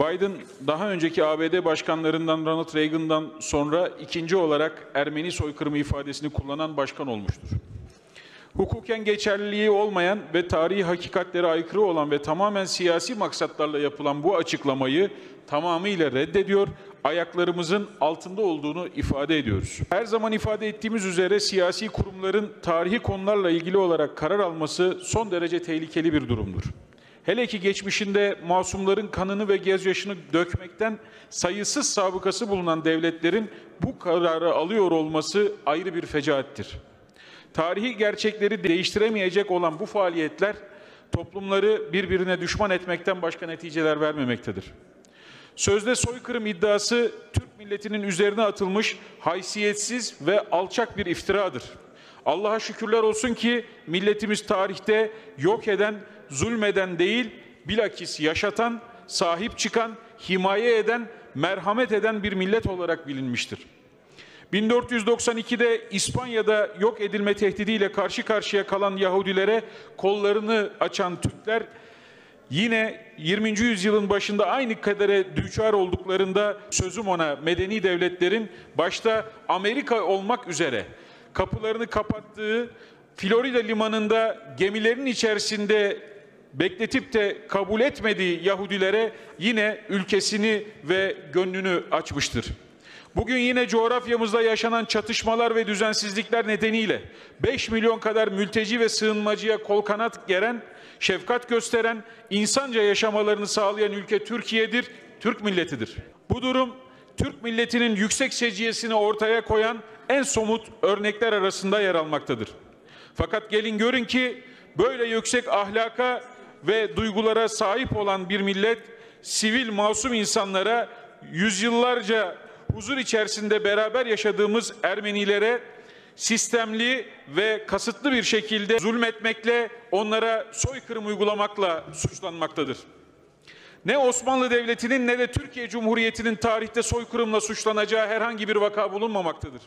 Biden daha önceki ABD başkanlarından Ronald Reagan'dan sonra ikinci olarak Ermeni soykırımı ifadesini kullanan başkan olmuştur. Hukuken geçerliliği olmayan ve tarihi hakikatlere aykırı olan ve tamamen siyasi maksatlarla yapılan bu açıklamayı tamamıyla reddediyor, ayaklarımızın altında olduğunu ifade ediyoruz. Her zaman ifade ettiğimiz üzere siyasi kurumların tarihi konularla ilgili olarak karar alması son derece tehlikeli bir durumdur. Hele ki geçmişinde masumların kanını ve gözyaşını dökmekten sayısız sabıkası bulunan devletlerin bu kararı alıyor olması ayrı bir fecaattir. Tarihi gerçekleri değiştiremeyecek olan bu faaliyetler toplumları birbirine düşman etmekten başka neticeler vermemektedir. Sözde soykırım iddiası Türk milletinin üzerine atılmış haysiyetsiz ve alçak bir iftiradır. Allah'a şükürler olsun ki milletimiz tarihte yok eden, zulmeden değil, bilakis yaşatan, sahip çıkan, himaye eden, merhamet eden bir millet olarak bilinmiştir. 1492'de İspanya'da yok edilme tehdidiyle karşı karşıya kalan Yahudilere kollarını açan Türkler yine 20. yüzyılın başında aynı kadere düçar olduklarında sözüm ona medeni devletlerin başta Amerika olmak üzere kapılarını kapattığı Florida limanında gemilerin içerisinde bekletip de kabul etmediği Yahudilere yine ülkesini ve gönlünü açmıştır. Bugün yine coğrafyamızda yaşanan çatışmalar ve düzensizlikler nedeniyle 5 milyon kadar mülteci ve sığınmacıya kol kanat geren, şefkat gösteren, insanca yaşamalarını sağlayan ülke Türkiye'dir, Türk milletidir. Bu durum Türk milletinin yüksek seciyesini ortaya koyan en somut örnekler arasında yer almaktadır. Fakat gelin görün ki böyle yüksek ahlaka ve duygulara sahip olan bir millet sivil masum insanlara yüzyıllarca huzur içerisinde beraber yaşadığımız Ermenilere sistemli ve kasıtlı bir şekilde zulmetmekle, onlara soykırım uygulamakla suçlanmaktadır. Ne Osmanlı Devleti'nin ne de Türkiye Cumhuriyeti'nin tarihte soykırımla suçlanacağı herhangi bir vaka bulunmamaktadır.